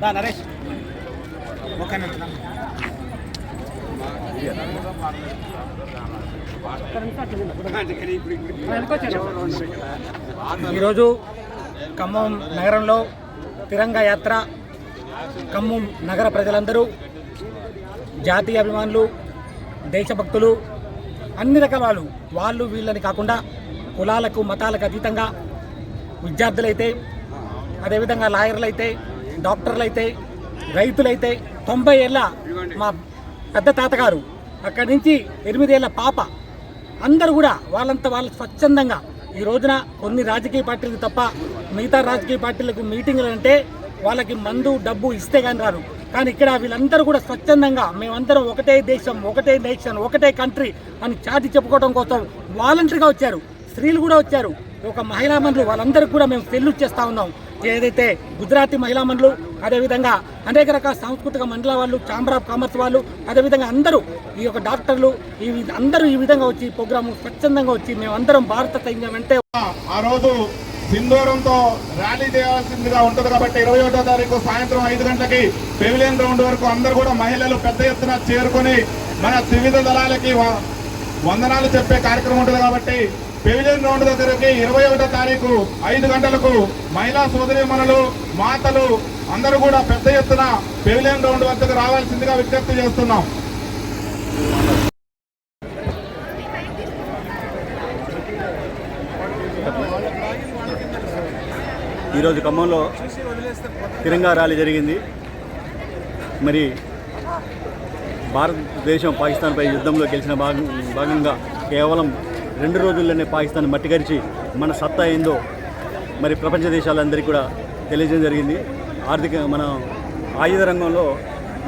దా. నరేష్. ఈరోజు ఖమ్మం నగరంలో తిరంగా యాత్ర ఖమ్మం నగర ప్రజలందరూ జాతీయ అభిమానులు దేశభక్తులు అన్ని రకాల వాళ్ళు వాళ్ళు వీళ్ళని కాకుండా కులాలకు మతాలకు అతీతంగా విద్యార్థులైతే అదేవిధంగా లాయర్లు అయితే డాక్టర్లు అయితే రైతులైతే తొంభై ఏళ్ళ మా పెద్ద తాతగారు అక్కడి నుంచి ఎనిమిదేళ్ళ పాప అందరూ కూడా వాళ్ళంతా వాళ్ళు స్వచ్ఛందంగా ఈ రోజున కొన్ని రాజకీయ పార్టీలకు తప్ప మిగతా రాజకీయ పార్టీలకు మీటింగ్లు అంటే వాళ్ళకి మందు డబ్బు ఇస్తే కానీ రారు కానీ ఇక్కడ వీళ్ళందరూ కూడా స్వచ్ఛందంగా మేమందరం ఒకటే దేశం ఒకటే నేషన్ ఒకటే కంట్రీ అని చాటి చెప్పుకోవడం కోసం వాలంటరీగా వచ్చారు. స్త్రీలు కూడా వచ్చారు. ఒక మహిళా మంత్రులు వాళ్ళందరికీ కూడా మేము సెల్యూట్ చేస్తూ ఉన్నాం. ఏదైతే గుజరాతీ మహిళా మండలు అదేవిధంగా అనేక రకాల సాంస్కృతిక మండల వాళ్ళు ఛాంబర్ ఆఫ్ కామర్స్ వాళ్ళు అదేవిధంగా అందరూ ఈ యొక్క డాక్టర్లు ఈ అందరూ ఈ విధంగా వచ్చి ఈ ప్రోగ్రాము స్వచ్ఛందంగా వచ్చి మేమందరం భారత సైన్యం అంటే ఆ రోజు సింధూరంతో ర్యాలీ చేయాల్సిందిగా ఉంటుంది కాబట్టి ఇరవై ఒకటో తారీఖు సాయంత్రం ఐదు గంటలకి పెవిలియన్ గ్రౌండ్ వరకు అందరూ కూడా మహిళలు పెద్ద ఎత్తున చేరుకొని మన త్రివిధ దళాలకి వందనాలు చెప్పే కార్యక్రమం ఉంటుంది కాబట్టి పెవిలియన్ గ్రౌండ్ దగ్గరకి ఇరవై ఒకటో తారీఖు ఐదు గంటలకు మహిళా సోదరిమణులు మాతలు అందరూ కూడా పెద్ద ఎత్తున పెవిలియన్ గ్రౌండ్ వద్దకు రావాల్సిందిగా విజ్ఞప్తి చేస్తున్నాం. ఈరోజు ఖమ్మంలో తిరంగా ర్యాలీ జరిగింది. మరి భారతదేశం పాకిస్తాన్పై యుద్ధంలో గెలిచిన భాగం భాగంగా కేవలం రెండు రోజుల్లోనే పాకిస్తాన్ మట్టిగరిచి మన సత్తా ఏందో మరి ప్రపంచ దేశాలందరికీ కూడా తెలియజేయడం జరిగింది. ఆర్థిక మన ఆయుధ రంగంలో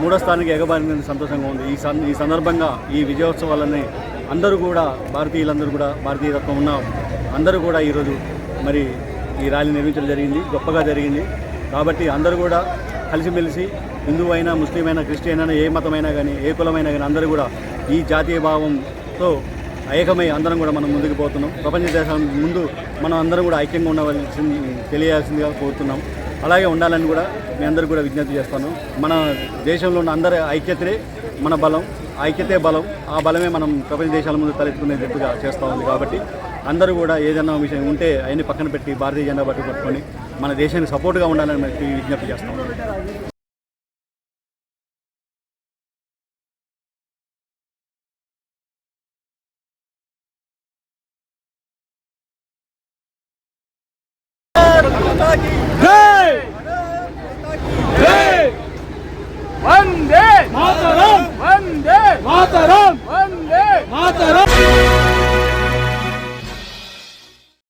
మూడో స్థానానికి ఎగబారిన సంతోషంగా ఉంది. ఈ సం ఈ సందర్భంగా ఈ విజయోత్సవాలని అందరూ కూడా భారతీయులందరూ కూడా భారతీయతత్వం ఉన్న అందరూ కూడా ఈరోజు మరి ఈ ర్యాలీ నిర్మించడం జరిగింది. గొప్పగా జరిగింది. కాబట్టి అందరూ కూడా కలిసిమెలిసి హిందూ అయినా ముస్లిం అయినా క్రిస్టియన్ అయినా ఏ మతమైనా కానీ ఏ కులమైనా కానీ అందరూ కూడా ఈ జాతీయ భావంతో ఏకమై అందరం కూడా మనం ముందుకు పోతున్నాం. ప్రపంచ దేశాల ముందు మనం అందరం కూడా ఐక్యంగా ఉండవలసింది తెలియాల్సిందిగా కోరుతున్నాం. అలాగే ఉండాలని కూడా మీ అందరూ కూడా విజ్ఞప్తి చేస్తాను. మన దేశంలో ఉన్న అందరి ఐక్యతే మన బలం. ఐక్యతే బలం. ఆ బలమే మనం ప్రపంచ దేశాల ముందు తలెత్తుకునేటట్టుగా చేస్తూ ఉంది కాబట్టి అందరూ కూడా ఏదైనా విషయం ఉంటే అవన్నీ పక్కన పెట్టి భారతీయ జెండా పట్టు పట్టుకొని మన దేశానికి సపోర్ట్గా ఉండాలని విజ్ఞప్తి చేస్తాం. Tá aqui!